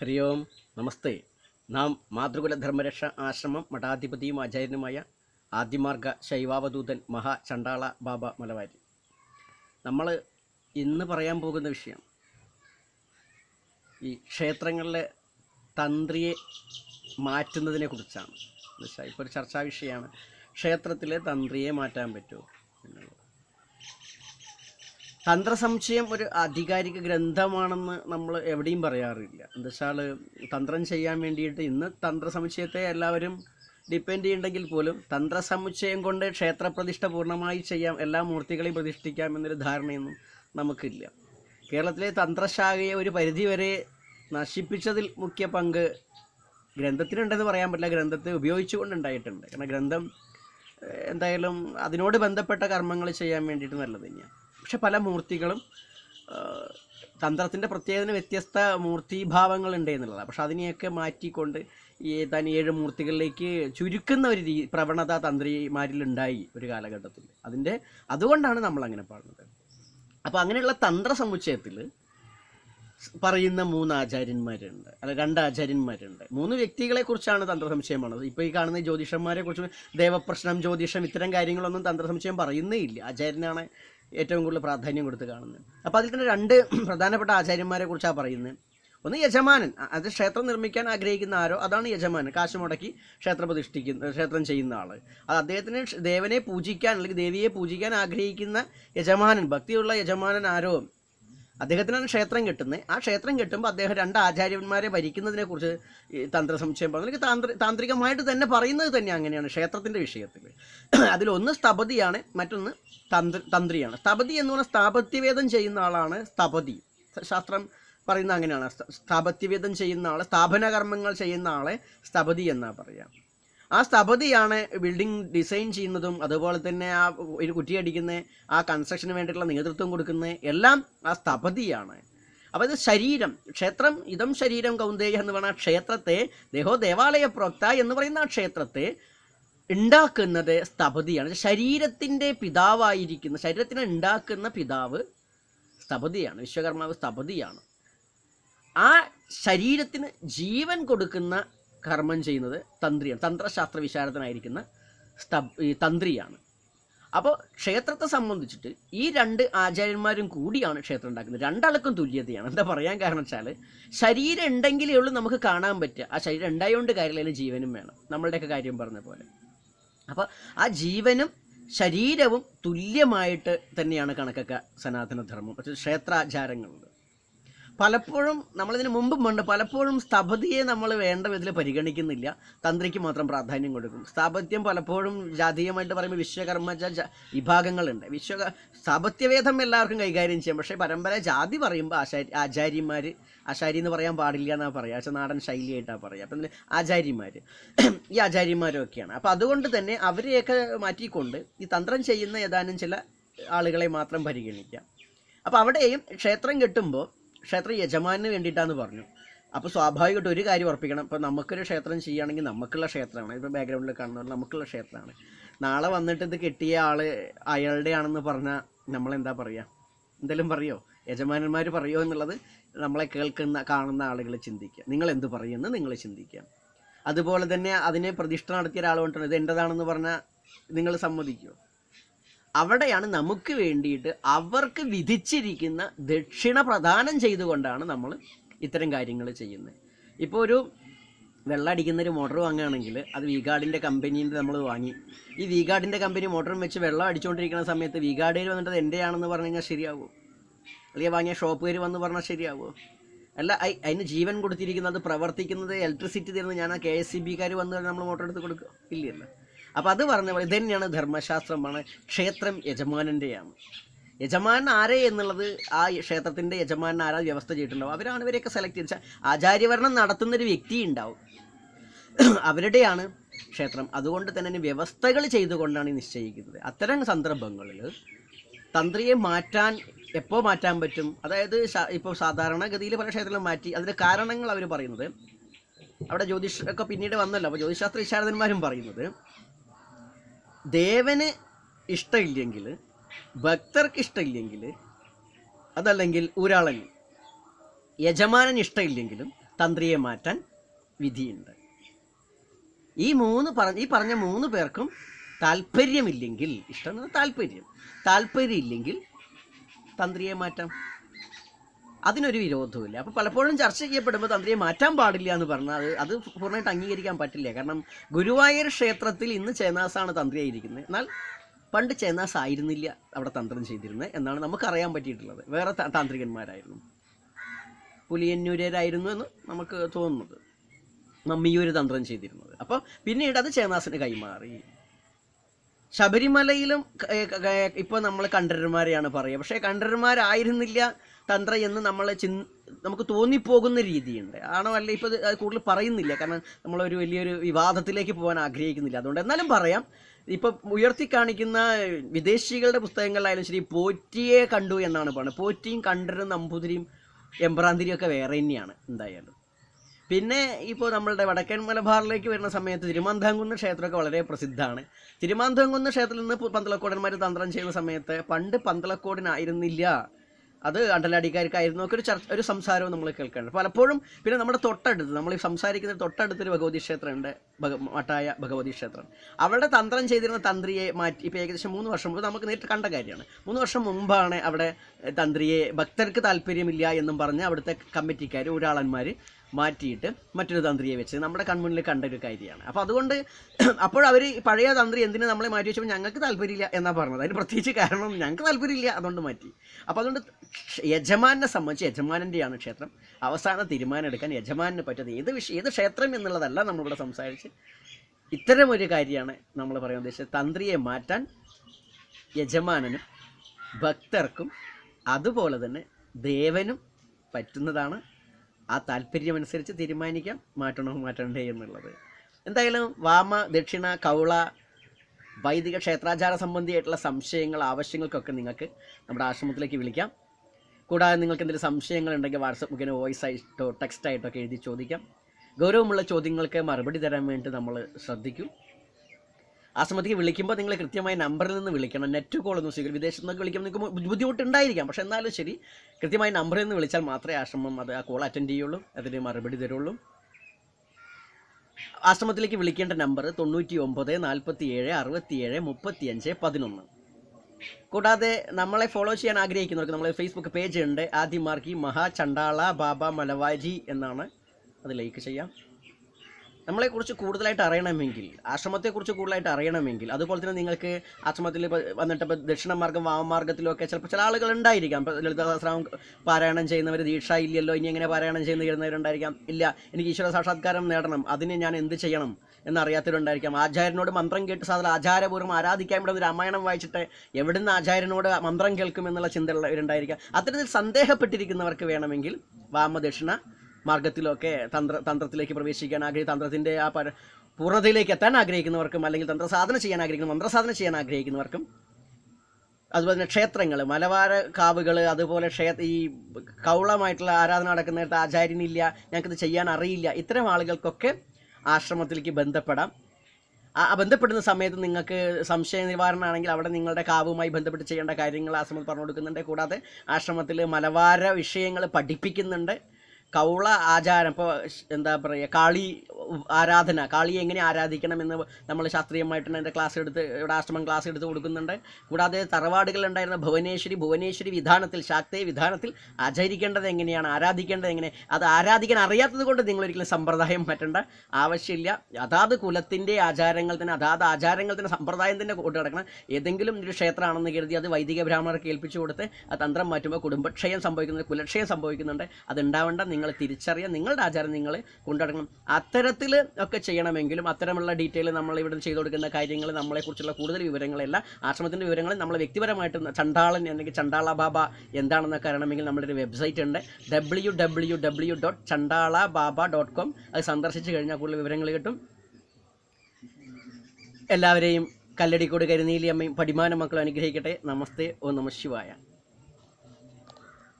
ഹരി ഓം നമസ്തേ. നാം മാതൃകുല ധർമ്മരക്ഷ ആശ്രമം മഠാധിപതിയും ആചാര്യനുമായ ആദ്യമാർഗ ശൈവാവധൂതൻ മഹാ ചണ്ടാള ബാബ മലവാരി. നമ്മൾ ഇന്ന് പറയാൻ പോകുന്ന വിഷയം ഈ ക്ഷേത്രങ്ങളിലെ തന്ത്രിയെ മാറ്റുന്നതിനെ കുറിച്ചാണ്. ഇപ്പോൾ ഒരു ചർച്ചാ വിഷയമാണ്. ക്ഷേത്രത്തിലെ തന്ത്രിയെ മാറ്റാൻ പറ്റുമോ എന്നുള്ളത്. തന്ത്രസംശയം ഒരു ആധികാരിക ഗ്രന്ഥമാണെന്ന് നമ്മൾ എവിടെയും പറയാറില്ല. എന്താ വെച്ചാൽ തന്ത്രം ചെയ്യാൻ വേണ്ടിയിട്ട് ഇന്ന് തന്ത്രസമുച്ചയത്തെ എല്ലാവരും ഡിപ്പെൻഡ് ചെയ്യുന്നുണ്ടെങ്കിൽ പോലും തന്ത്രസമുച്ചയം കൊണ്ട് ക്ഷേത്രപ്രതിഷ്ഠ പൂർണമായി ചെയ്യാം എല്ലാ മൂർത്തികളെയും പ്രതിഷ്ഠിക്കാം എന്നൊരു ധാരണയൊന്നും നമുക്കില്ല. കേരളത്തിലെ തന്ത്രശാഖയെ ഒരു പരിധിവരെ നശിപ്പിച്ചതിൽ മുഖ്യ പങ്ക് ഗ്രന്ഥത്തിനുണ്ടെന്ന് പറയാൻ പറ്റില്ല ഗ്രന്ഥത്തെ ഉപയോഗിച്ചുകൊണ്ടുണ്ടായിട്ടുണ്ട്. കാരണം ഗ്രന്ഥം എന്തായാലും അതിനോട് ബന്ധപ്പെട്ട കർമ്മങ്ങൾ ചെയ്യാൻ വേണ്ടിയിട്ട് നല്ലത് തന്നെയാണ്. പക്ഷെ പല മൂർത്തികളും തന്ത്രത്തിന്റെ പ്രത്യേകതന് വ്യത്യസ്ത മൂർത്തിഭാവങ്ങളുണ്ട് എന്നുള്ളതാണ്. പക്ഷെ അതിനെയൊക്കെ മാറ്റിക്കൊണ്ട് ഈ ഏതാനും ഏഴ് മൂർത്തികളിലേക്ക് ചുരുക്കുന്ന ഒരു രീ പ്രവണത തന്ത്രിമാരിലുണ്ടായി ഒരു കാലഘട്ടത്തിൽ. അതിന്റെ അതുകൊണ്ടാണ് നമ്മൾ അങ്ങനെ പാടുന്നത്. അപ്പോൾ അങ്ങനെയുള്ള തന്ത്ര സമുച്ചയത്തിൽ പറയുന്ന മൂന്ന് ആചാര്യന്മാരുണ്ട് അല്ല രണ്ട് ആചാര്യന്മാരുണ്ട്. മൂന്ന് വ്യക്തികളെ കുറിച്ചാണ് തന്ത്രസംശയമാണത് ഇപ്പോൾ ഈ കാണുന്ന ജ്യോതിഷന്മാരെ കുറിച്ച് ദേവപ്രശ്നം ജ്യോതിഷം ഇത്തരം കാര്യങ്ങളൊന്നും തന്ത്രസംശയം പറയുന്നേ ഇല്ല. ആചാര്യനാണ് ഏറ്റവും കൂടുതൽ പ്രാധാന്യം കൊടുത്ത് കാണുന്നത്. അപ്പോൾ അതിൽ തന്നെ രണ്ട് പ്രധാനപ്പെട്ട ആചാര്യന്മാരെ കുറിച്ചാണ് പറയുന്നത്. ഒന്ന് യജമാനൻ. അത് ക്ഷേത്രം നിർമ്മിക്കാൻ ആഗ്രഹിക്കുന്ന ആരോ അതാണ് യജമാനൻ. കാശ് മുടക്കി ക്ഷേത്രം പ്രതിഷ്ഠിക്കുന്ന ക്ഷേത്രം ചെയ്യുന്ന ആൾ അത് അദ്ദേഹത്തിന് ദേവനെ പൂജിക്കാൻ അല്ലെങ്കിൽ ദേവിയെ പൂജിക്കാൻ ആഗ്രഹിക്കുന്ന യജമാനൻ. ഭക്തിയുള്ള യജമാനൻ ആരോ? അദ്ദേഹത്തിനാണ് ക്ഷേത്രം കിട്ടുന്നത്. ആ ക്ഷേത്രം കിട്ടുമ്പോൾ അദ്ദേഹം രണ്ട് ആചാര്യന്മാരെ ഭരിക്കുന്നതിനെ കുറിച്ച് തന്ത്ര സംശയം പറഞ്ഞു. അല്ലെങ്കിൽ താന്ത്രി താന്ത്രികമായിട്ട് തന്നെ പറയുന്നത് തന്നെ അങ്ങനെയാണ് ക്ഷേത്രത്തിന്റെ വിഷയത്തിൽ. അതിലൊന്ന് സ്ഥപതിയാണ് മറ്റൊന്ന് തന്ത്രി തന്ത്രിയാണ്. സ്ഥപതി എന്ന് പറഞ്ഞാൽ സ്ഥാപത്യവേദം ചെയ്യുന്ന ആളാണ് സ്ഥപതി ശാസ്ത്രം പറയുന്ന അങ്ങനെയാണ്. സ്ഥ- സ്ഥാപത്യവേദം ചെയ്യുന്ന ആളെ സ്ഥാപന കർമ്മങ്ങൾ ചെയ്യുന്ന ആളെ സ്ഥപതി എന്നാണ് പറയാം ആ സ്ഥപതിയാണ് ബിൽഡിംഗ് ഡിസൈൻ ചെയ്യുന്നതും അതുപോലെ തന്നെ ആ ഒരു കുറ്റിയടിക്കുന്ന ആ കൺസ്ട്രക്ഷന് വേണ്ടിയിട്ടുള്ള നേതൃത്വം കൊടുക്കുന്നത് എല്ലാം ആ സ്ഥപതിയാണ്. അപ്പോൾ ഇത് ശരീരം ക്ഷേത്രം ഇതം ശരീരം കൗന്ദേയ എന്ന് പറഞ്ഞ ക്ഷേത്രത്തെ ദേഹോ ദേവാലയ പ്രോക്ത എന്ന് പറയുന്ന ആ ക്ഷേത്രത്തെ ഉണ്ടാക്കുന്നത് സ്ഥപതിയാണ്. ശരീരത്തിന്റെ പിതാവായിരിക്കുന്ന ശരീരത്തിനെ ഉണ്ടാക്കുന്ന പിതാവ് സ്ഥപതിയാണ് വിശ്വകർമാവ് സ്ഥപതിയാണ്. ആ ശരീരത്തിന് ജീവൻ കൊടുക്കുന്ന കർമ്മം ചെയ്യുന്നത് തന്ത്രിയാണ്. തന്ത്രശാസ്ത്ര വിശാരദനായിരിക്കുന്ന ഈ തന്ത്രിയാണ്. അപ്പോൾ ക്ഷേത്രത്തെ സംബന്ധിച്ചിട്ട് ഈ രണ്ട് ആചാര്യന്മാരും കൂടിയാണ് ക്ഷേത്രം ഉണ്ടാക്കുന്നത്. രണ്ടാൾക്കും തുല്യതയാണ്. എന്താ പറയാൻ കാരണം വെച്ചാൽ ശരീരം ഉണ്ടെങ്കിലേ ഉള്ളൂ നമുക്ക് കാണാൻ പറ്റുക. ആ ശരീരം ഉണ്ടായതുകൊണ്ട് കാര്യമില്ല ജീവനും വേണം. നമ്മളുടെയൊക്കെ കാര്യം പറഞ്ഞ പോലെ. അപ്പോൾ ആ ജീവനും ശരീരവും തുല്യമായിട്ട് തന്നെയാണ് കണക്കൊക്കെ സനാതനധർമ്മം ക്ഷേത്രാചാരങ്ങളുണ്ട് പലപ്പോഴും നമ്മളിതിന് മുമ്പും ഉണ്ട് പലപ്പോഴും സ്ഥപതിയെ നമ്മൾ വേണ്ട വിധത്തിൽ പരിഗണിക്കുന്നില്ല. തന്ത്രിക്ക് മാത്രം പ്രാധാന്യം കൊടുക്കും. സ്ഥാപത്യം പലപ്പോഴും ജാതീയമായിട്ട് പറയുമ്പോൾ വിശ്വകർമ്മജ ജ- വിഭാഗങ്ങളുണ്ട്. വിശ്വ സ്ഥാപത്യവേദം എല്ലാവർക്കും കൈകാര്യം ചെയ്യാം. പക്ഷേ പരമ്പര ജാതി പറയുമ്പോൾ ആശാരി ആചാര്യന്മാർ ആശാരി എന്ന് പറയാൻ പാടില്ല എന്നാണ് പറയുക പക്ഷേ നാടൻ ശൈലിയായിട്ടാണ് പറയുക അപ്പം ആചാര്യന്മാർ ഈ ആചാര്യന്മാരൊക്കെയാണ് അപ്പോൾ അതുകൊണ്ട് തന്നെ അവരെയൊക്കെ മാറ്റിക്കൊണ്ട് ഈ തന്ത്രം ചെയ്യുന്ന ഏതാനും ചില ആളുകളെ മാത്രം പരിഗണിക്കാം. അപ്പോൾ അവിടെയും ക്ഷേത്രം കെട്ടുമ്പോൾ ക്ഷേത്ര യജമാനന് വേണ്ടിയിട്ടാന്ന് പറഞ്ഞു. അപ്പോൾ സ്വാഭാവികമായിട്ട് ഒരു കാര്യം ഉറപ്പിക്കണം. ഇപ്പോൾ നമുക്കൊരു ക്ഷേത്രം ചെയ്യുകയാണെങ്കിൽ നമുക്കുള്ള ക്ഷേത്രമാണ്. ഇപ്പോൾ ബാക്ക്ഗ്രൗണ്ടിൽ കാണുന്നത് നമുക്കുള്ള ക്ഷേത്രമാണ്. നാളെ വന്നിട്ട് ഇത് കിട്ടിയ ആൾ അയാളുടെ ആണെന്ന് പറഞ്ഞാൽ നമ്മളെന്താ പറയുക എന്തെങ്കിലും പറയോ? യജമാനന്മാർ പറയോ എന്നുള്ളത് നമ്മളെ കേൾക്കുന്ന കാണുന്ന ആളുകൾ ചിന്തിക്കുക. നിങ്ങൾ എന്ത് പറയുമെന്ന് നിങ്ങൾ ചിന്തിക്കുക. അതുപോലെ തന്നെ അതിനെ പ്രതിഷ്ഠ നടത്തിയ ഒരാൾ കൊണ്ടാണ് ഇത് എന്റെതാണെന്ന് പറഞ്ഞാൽ നിങ്ങൾ സമ്മതിക്കുമോ അവിടെയാണ് നമുക്ക് വേണ്ടിയിട്ട് അവർക്ക് വിധിച്ചിരിക്കുന്ന ദക്ഷിണ പ്രദാനം ചെയ്തുകൊണ്ടാണ് നമ്മൾ ഇത്തരം കാര്യങ്ങൾ ചെയ്യുന്നത്. ഇപ്പോൾ ഒരു വെള്ളം അടിക്കുന്ന ഒരു മോട്ടർ വാങ്ങുകയാണെങ്കിൽ അത് വിഗാർഡിന്റെ കമ്പനീന്റെ നമ്മൾ വാങ്ങി. ഈ വിഗാർഡിന്റെ കമ്പനി മോട്ടറും വെച്ച് വെള്ളം അടിച്ചുകൊണ്ടിരിക്കുന്ന സമയത്ത് വിഗാർഡിൽ വന്നിട്ട് അത് എന്റെയാണെന്ന് പറഞ്ഞു കഴിഞ്ഞാൽ ശരിയാവുമോ അല്ലെങ്കിൽ വാങ്ങിയ ഷോപ്പുകാർ വന്ന് പറഞ്ഞാൽ ശരിയാവുമോ അല്ല അതിന് ജീവൻ കൊടുത്തിരിക്കുന്നത് പ്രവർത്തിക്കുന്നത് ഇലക്ട്രിസിറ്റി തരുന്നത് ഞാൻ ആ കെ എസ് സി ബിക്കാർ വന്ന് നമ്മൾ മോട്ടർ എടുത്ത് കൊടുക്കുക? ഇല്ലല്ലോ. അപ്പോൾ അത് പറഞ്ഞ പോലെ ഇതന്നെയാണ് ധർമ്മശാസ്ത്രമാണ് ക്ഷേത്രം യജമാനന്റെയാണ് യജമാൻ ആരെ എന്നുള്ളത് ആ ക്ഷേത്രത്തിന്റെ യജമാനൻ ആരാ വ്യവസ്ഥ ചെയ്തിട്ടുണ്ടാവും. അവരാണ് ഇവരെയൊക്കെ സെലക്ട് ചെയ്ത് ആചാര്യവർണം നടത്തുന്നൊരു വ്യക്തി ഉണ്ടാവും അവരുടെയാണ് ക്ഷേത്രം. അതുകൊണ്ട് തന്നെ വ്യവസ്ഥകൾ ചെയ്തുകൊണ്ടാണ് നിശ്ചയിക്കുന്നത്. അത്തരം സന്ദർഭങ്ങളിൽ തന്ത്രിയെ മാറ്റാൻ എപ്പോൾ മാറ്റാൻ പറ്റും? അതായത് ഇപ്പോൾ സാധാരണഗതിയിൽ പല ക്ഷേത്രങ്ങളും മാറ്റി അതിന്റെ കാരണങ്ങൾ അവർ പറയുന്നത്. അവിടെ ജ്യോതിഷ ഒക്കെ പിന്നീട് വന്നല്ലോ. അപ്പോൾ ജ്യോതിശാസ്ത്ര വിശാരദന്മാരും പറയുന്നത് ദേവന് ഇഷ്ടമില്ലെങ്കിൽ ഭക്തർക്ക് ഇഷ്ടമില്ലെങ്കിൽ അതല്ലെങ്കിൽ ഊരാളന് യജമാനൻ ഇഷ്ടമില്ലെങ്കിലും തന്ത്രിയെ മാറ്റാൻ വിധിയുണ്ട്. ഈ മൂന്ന് പറഞ്ഞ ഈ പറഞ്ഞ മൂന്ന് പേർക്കും താല്പര്യമില്ലെങ്കിൽ ഇഷ്ടം താല്പര്യം താല്പര്യം താല്പര്യമില്ലെങ്കിൽ തന്ത്രിയെ മാറ്റാം. അതിനൊരു വിരോധവുമില്ല. അപ്പോൾ പലപ്പോഴും ചർച്ച ചെയ്യപ്പെടുമ്പോൾ തന്ത്രിയെ മാറ്റാൻ പാടില്ല എന്ന് പറഞ്ഞാൽ അത് അത് പൂർണമായിട്ട് അംഗീകരിക്കാൻ പറ്റില്ല. കാരണം ഗുരുവായൂർ ക്ഷേത്രത്തിൽ ഇന്ന് ചേന്നാസാണ് തന്ത്രിയായിരിക്കുന്നത്. എന്നാൽ പണ്ട് ചേനാസ് ആയിരുന്നില്ല അവിടെ തന്ത്രം ചെയ്തിരുന്നത് എന്നാണ് നമുക്കറിയാൻ പറ്റിയിട്ടുള്ളത്. വേറെ താന്ത്രികന്മാരായിരുന്നു. പുലിയന്നൂരായിരുന്നു എന്ന് നമുക്ക് തോന്നുന്നത്. നമ്മിയൂര് തന്ത്രം ചെയ്തിരുന്നത്. അപ്പോൾ പിന്നീട് അത് ചേന്നാസിന് കൈമാറി. ശബരിമലയിലും ഇപ്പോൾ നമ്മൾ കണ്ഠരന്മാരെയാണ് പറയുക. പക്ഷേ കണ്ഠരന്മാരായിരുന്നില്ല തന്ത്ര എന്ന് നമ്മളെ ചിൻ നമുക്ക് തോന്നിപ്പോകുന്ന രീതിയുണ്ട്. ആണോ? അല്ല ഇപ്പോൾ അത് കൂടുതൽ പറയുന്നില്ല. കാരണം നമ്മളൊരു വലിയൊരു വിവാദത്തിലേക്ക് പോകാൻ ആഗ്രഹിക്കുന്നില്ല. അതുകൊണ്ട് എന്നാലും പറയാം. ഇപ്പം ഉയർത്തി കാണിക്കുന്ന വിദേശികളുടെ പുസ്തകങ്ങളിലായാലും ശരി പോറ്റിയെ കണ്ടു എന്നാണ് പറയുന്നത്. പോറ്റിയും കണ്ടരും നമ്പൂതിരിയും എംബ്രാന്തിരിയും ഒക്കെ വേറെ തന്നെയാണ് എന്തായാലും. പിന്നെ ഇപ്പോൾ നമ്മളുടെ വടക്കൻ മലബാറിലേക്ക് വരുന്ന സമയത്ത് തിരുമാന്താംകുന്ന് ക്ഷേത്രമൊക്കെ വളരെ പ്രസിദ്ധമാണ്. തിരുമാന്താംകുന്ന് ക്ഷേത്രത്തിൽ നിന്ന് പന്തളക്കോടന്മാർ തന്ത്രം ചെയ്യുന്ന സമയത്ത് പണ്ട് പന്തളക്കോടിനായിരുന്നില്ല അത് അണ്ടലാടിക്കാർക്കായിരുന്നു ഒക്കെ ഒരു ചർച്ച ഒരു സംസാരവും നമ്മൾ കേൾക്കാറുണ്ട്. പലപ്പോഴും പിന്നെ നമ്മുടെ തൊട്ടടുത്ത് നമ്മൾ ഈ സംസാരിക്കുന്ന തൊട്ടടുത്തൊരു ഭഗവതി ക്ഷേത്രമുണ്ട്. ഭഗ മട്ടായ ഭഗവതി ക്ഷേത്രം. അവിടെ തന്ത്രം ചെയ്തിരുന്ന തന്ത്രിയെ മാറ്റി ഇപ്പോൾ ഏകദേശം മൂന്ന് വർഷം മുമ്പ് നമുക്ക് നേരിട്ട് കണ്ട കാര്യമാണ്. മൂന്ന് വർഷം മുമ്പാണ് അവിടെ തന്ത്രിയെ ഭക്തർക്ക് താല്പര്യമില്ല എന്നും പറഞ്ഞ് അവിടുത്തെ കമ്മിറ്റിക്കാർ ഊരാളന്മാർ മാറ്റിയിട്ട് മറ്റൊരു തന്ത്രിയെ വെച്ച് നമ്മുടെ കൺമുന്നിൽ കണ്ട ഒരു കാര്യമാണ്. അപ്പോൾ അതുകൊണ്ട് അപ്പോഴവർ പഴയ തന്ത്രി എന്തിനു നമ്മളെ മാറ്റി വെച്ചപ്പോൾ ഞങ്ങൾക്ക് താല്പര്യമില്ല എന്നാണ് പറഞ്ഞത്. അതിന് പ്രത്യേകിച്ച് കാരണം ഞങ്ങൾക്ക് താല്പര്യമില്ല അതുകൊണ്ട് മാറ്റി. അപ്പോൾ അതുകൊണ്ട് യജമാനെ സംബന്ധിച്ച് യജമാനന്റെയാണ് ക്ഷേത്രം. അവസാന തീരുമാനം എടുക്കാൻ യജമാനിന് പറ്റുന്നത് ഏത് വിഷയം ഏത് ക്ഷേത്രം എന്നുള്ളതല്ല നമ്മളിവിടെ സംസാരിച്ച്. ഇത്തരമൊരു കാര്യമാണ് നമ്മൾ പറയാൻ ഉദ്ദേശിച്ചത്. തന്ത്രിയെ മാറ്റാൻ യജമാനനും ഭക്തർക്കും അതുപോലെ തന്നെ ദേവനും പറ്റുന്നതാണ് ആ താല്പര്യമനുസരിച്ച് തീരുമാനിക്കാം മാറ്റണോ മാറ്റണ്ടേ എന്നുള്ളത്. എന്തായാലും വാമ ദക്ഷിണ കൗള വൈദിക ക്ഷേത്രാചാര സംബന്ധിയായിട്ടുള്ള സംശയങ്ങൾ ആവശ്യങ്ങൾക്കൊക്കെ നിങ്ങൾക്ക് നമ്മുടെ ആശ്രമത്തിലേക്ക് വിളിക്കാം. കൂടാതെ നിങ്ങൾക്ക് എന്തെങ്കിലും സംശയങ്ങൾ ഉണ്ടെങ്കിൽ വാട്സപ്പ് മുഖേന വോയിസ് ആയിട്ടോ ടെക്സ്റ്റ് ആയിട്ടോ ഒക്കെ എഴുതി ചോദിക്കാം. ഗൗരവമുള്ള ചോദ്യങ്ങൾക്ക് മറുപടി തരാൻ വേണ്ടി നമ്മൾ ശ്രദ്ധിക്കും. ആശ്രമത്തിലേക്ക് വിളിക്കുമ്പോൾ നിങ്ങൾ കൃത്യമായ നമ്പറിൽ നിന്ന് വിളിക്കണം. നെറ്റ് കോൾ ഒന്നും സ്വീകരിക്കും വിദേശത്ത് നിന്നൊക്കെ വിളിക്കുമ്പോൾ നിങ്ങൾക്ക് ബുദ്ധിമുട്ടുണ്ടായിരിക്കാം. പക്ഷേ എന്നാലും ശരി കൃത്യമായ നമ്പറിൽ നിന്ന് വിളിച്ചാൽ മാത്രമേ ആശ്രമം അത് ആ കോൾ അറ്റൻഡ് ചെയ്യുള്ളൂ അതിന് മറുപടി തരുള്ളൂ. ആശ്രമത്തിലേക്ക് വിളിക്കേണ്ട നമ്പർ തൊണ്ണൂറ്റി ഒമ്പത് നാൽപ്പത്തി ഏഴ് അറുപത്തി ഏഴ് മുപ്പത്തി അഞ്ച് പതിനൊന്ന്. കൂടാതെ നമ്മളെ ഫോളോ ചെയ്യാൻ ആഗ്രഹിക്കുന്നവർക്ക് നമ്മളെ ഫേസ്ബുക്ക് പേജ് ഉണ്ട്. ആദ്യമാർക്കി മഹാ ചണ്ടാള ബാബ മലവാജി എന്നാണ്. അത് ലൈക്ക് ചെയ്യാം. നമ്മളെക്കുറിച്ച് കൂടുതലായിട്ട് അറിയണമെങ്കിൽ ആശ്രമത്തെക്കുറിച്ച് കൂടുതലായിട്ട് അറിയണമെങ്കിൽ അതുപോലെ തന്നെ നിങ്ങൾക്ക് ആശ്രമത്തിൽ വന്നിട്ട് ഇപ്പോൾ ദക്ഷിണമാർഗം വാമമാർഗത്തിലൊക്കെ ചിലപ്പോൾ ചില ആളുകൾ ഉണ്ടായിരിക്കാം. ഇപ്പോൾ ലളിതാശ്രമം പാരായണം ചെയ്യുന്നവർ ദീക്ഷ ഇല്ലല്ലോ ഇനി എങ്ങനെ പാരായണം ചെയ്യുന്ന ചെയ്യുന്നവരുണ്ടായിരിക്കാം ഇല്ല എനിക്ക് ഈശ്വര സാക്ഷാത്കാരം നേടണം അതിന് ഞാൻ എന്ത് ചെയ്യണം എന്നറിയാത്തവരുണ്ടായിരിക്കാം. ആചാര്യനോട് മന്ത്രം കേട്ട് സാധാരണ ആചാരപൂർവം ആരാധിക്കാൻ ഇവിടെ രാമായണം വായിച്ചിട്ട് എവിടുന്ന് ആചാര്യനോട് മന്ത്രം കേൾക്കും എന്നുള്ള ചിന്തയുള്ളവരുണ്ടായിരിക്കാം. അത്തരത്തിൽ സന്ദേഹപ്പെട്ടിരിക്കുന്നവർക്ക് വേണമെങ്കിൽ വാമദക്ഷിണ മാർഗത്തിലൊക്കെ തന്ത്ര തന്ത്രത്തിലേക്ക് പ്രവേശിക്കാൻ ആഗ്രഹിക്കും തന്ത്രത്തിന്റെ ആ പര പൂർണതയിലേക്ക് എത്താൻ ആഗ്രഹിക്കുന്നവർക്കും അല്ലെങ്കിൽ തന്ത്രസാധന ചെയ്യാൻ ആഗ്രഹിക്കുന്ന മന്ത്രസാധന ചെയ്യാൻ ആഗ്രഹിക്കുന്നവർക്കും അതുപോലെ തന്നെ ക്ഷേത്രങ്ങൾ മലബാര കാവുകൾ അതുപോലെ ക്ഷേ ഈ കൗളമായിട്ടുള്ള ആരാധന നടക്കുന്ന നേരത്തെ ആചാര്യനില്ല ഞങ്ങൾക്കിത് ചെയ്യാൻ അറിയില്ല ഇത്തരം ആളുകൾക്കൊക്കെ ആശ്രമത്തിലേക്ക് ബന്ധപ്പെടാം. ആ ബന്ധപ്പെടുന്ന സമയത്ത് നിങ്ങൾക്ക് സംശയ നിവാരണമാണെങ്കിൽ അവിടെ നിങ്ങളുടെ കാവുമായി ബന്ധപ്പെട്ട് ചെയ്യേണ്ട കാര്യങ്ങൾ ആശ്രമത്തിൽ പറഞ്ഞു കൊടുക്കുന്നുണ്ട്. കൂടാതെ ആശ്രമത്തിൽ മലബാര വിഷയങ്ങൾ പഠിപ്പിക്കുന്നുണ്ട്. കൗള ആചാരം. ഇപ്പോൾ എന്താ പറയുക കാളി ആരാധന കാളിയെ എങ്ങനെ ആരാധിക്കണം എന്ന് നമ്മൾ ശാസ്ത്രീയമായിട്ട് എന്റെ ക്ലാസ് എടുത്ത് ഇവിടെ ആശ്രമം ക്ലാസ് എടുത്ത് കൊടുക്കുന്നുണ്ട്. കൂടാതെ തറവാടുകളുണ്ടായിരുന്ന ഭുവനേശ്വരി ഭുവനേശ്വരി വിധാനത്തിൽ ശാക്തേ വിധാനത്തിൽ ആചരിക്കേണ്ടത് എങ്ങനെയാണ് ആരാധിക്കേണ്ടത് എങ്ങനെ? അത് ആരാധിക്കാൻ അറിയാത്തത് കൊണ്ട് നിങ്ങൾ ഒരിക്കലും സമ്പ്രദായം പറ്റേണ്ട ആവശ്യമില്ല. അതാത് കുലത്തിന്റെ ആചാരങ്ങൾ തന്നെ അതാത് ആചാരങ്ങൾ തന്നെ സമ്പ്രദായം തന്നെ കൊണ്ടു നടക്കണം. ഏതെങ്കിലും ഒരു ക്ഷേത്രമാണെന്ന് കരുതി അത് വൈദിക ബ്രാഹ്മണർക്ക് ഏൽപ്പിച്ചു കൊടുത്ത് ആ തന്ത്രം മാറ്റുമ്പോൾ കുടുംബക്ഷയം സംഭവിക്കുന്നുണ്ട് കുലക്ഷയം സംഭവിക്കുന്നുണ്ട്. അതുണ്ടാവേണ്ട നിങ്ങൾ തിരിച്ചറിയാൻ നിങ്ങളുടെ ആചാരം നിങ്ങൾ കൊണ്ടുനടക്കണം. അത്തരത്തിൽ ഒക്കെ ചെയ്യണമെങ്കിലും അത്തരമുള്ള ഡീറ്റെയിൽ നമ്മൾ ഇവിടെ ചെയ്തു കൊടുക്കുന്ന കാര്യങ്ങൾ നമ്മളെക്കുറിച്ചുള്ള കൂടുതൽ വിവരങ്ങളെല്ലാം ആശ്രമത്തിന്റെ വിവരങ്ങൾ നമ്മൾ വ്യക്തിപരമായിട്ട് ചണ്ടാളൻ അല്ലെങ്കിൽ ചണ്ടാള ബാബ എന്താണെന്നൊക്കെ അറിയണമെങ്കിൽ നമ്മുടെ ഒരു വെബ്സൈറ്റ് ഉണ്ട്. W W W dot Chandala Baba dot com അത് സന്ദർശിച്ച് കഴിഞ്ഞാൽ കൂടുതൽ വിവരങ്ങൾ കിട്ടും. എല്ലാവരെയും കല്ലടിക്കോട് കരുനീലി അമ്മയും പടിമാന മക്കളും അനുഗ്രഹിക്കട്ടെ. നമസ്തേ. ഓ നമ ശിവായ.